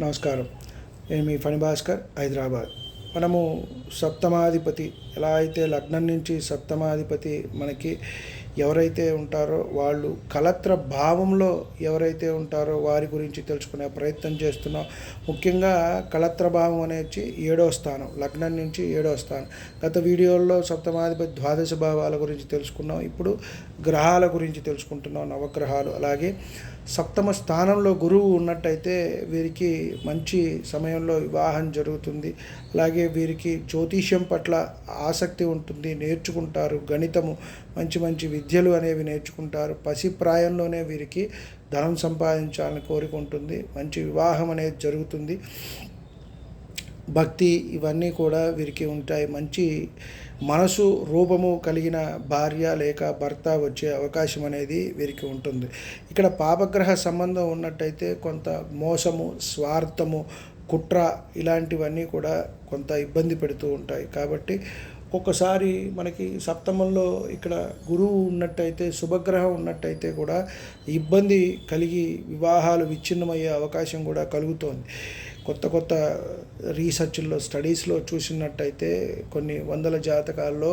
నమస్కారం. నేను మీ ఫణి భాస్కర్ హైదరాబాద్. మనము సప్తమాధిపతి ఎలా అయితే లగ్నం నుంచి సప్తమాధిపతి మనకి ఎవరైతే ఉంటారో వాళ్ళు కలత్ర భావంలో ఎవరైతే ఉంటారో వారి గురించి తెలుసుకునే ప్రయత్నం చేస్తున్నాం. ముఖ్యంగా కలత్ర భావం అనేది ఏడో స్థానం లగ్నం నుంచి ఏడో స్థానం. గత వీడియోల్లో సప్తమాధిపతి ద్వాదశ భావాల గురించి తెలుసుకున్నాం. ఇప్పుడు గ్రహాల గురించి తెలుసుకుంటున్నాం నవగ్రహాలు. అలాగే సప్తమ స్థానంలో గురువు ఉన్నట్టయితే వీరికి మంచి సమయంలో వివాహం జరుగుతుంది. అలాగే వీరికి జ్యోతిష్యం పట్ల ఆసక్తి ఉంటుంది నేర్చుకుంటారు గణితము మంచి మంచి విద్యలు అనేవి నేర్చుకుంటారు. పసిప్రాయంలోనే వీరికి ధనం సంపాదించాలని కోరిక ఉంటుంది మంచి వివాహం అనేది జరుగుతుంది. భక్తి ఇవన్నీ కూడా వీరికి ఉంటాయి. మంచి మనసు రూపము కలిగిన భార్య లేక భర్త వచ్చే అవకాశం అనేది వీరికి ఉంటుంది. ఇక్కడ పాపగ్రహ సంబంధం ఉన్నట్టయితే కొంత మోసము స్వార్థము కుట్ర ఇలాంటివన్నీ కూడా కొంత ఇబ్బంది పెడుతూ ఉంటాయి. కాబట్టి ఒక్కొక్కసారి మనకి సప్తమంలో ఇక్కడ గురువు ఉన్నట్టయితే శుభగ్రహం ఉన్నట్టయితే కూడా ఇబ్బంది కలిగి వివాహాలు విచ్ఛిన్నమయ్యే అవకాశం కూడా కలుగుతోంది. కొత్త కొత్త రీసెర్చ్ల్లో స్టడీస్లో చూసినట్టయితే కొన్ని వందల జాతకాల్లో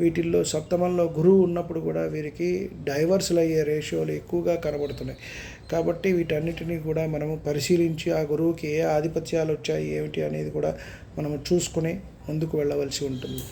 వీటిల్లో సప్తమంలో గురువు ఉన్నప్పుడు కూడా వీరికి డైవర్స్లు అయ్యే రేషియోలు ఎక్కువగా కనబడుతున్నాయి. కాబట్టి వీటన్నిటినీ కూడా మనము పరిశీలించి ఆ గురువుకి ఏ ఆధిపత్యాలు వచ్చాయి ఏమిటి అనేది కూడా మనము చూసుకుని ముందుకు వెళ్ళవలసి ఉంటుంది.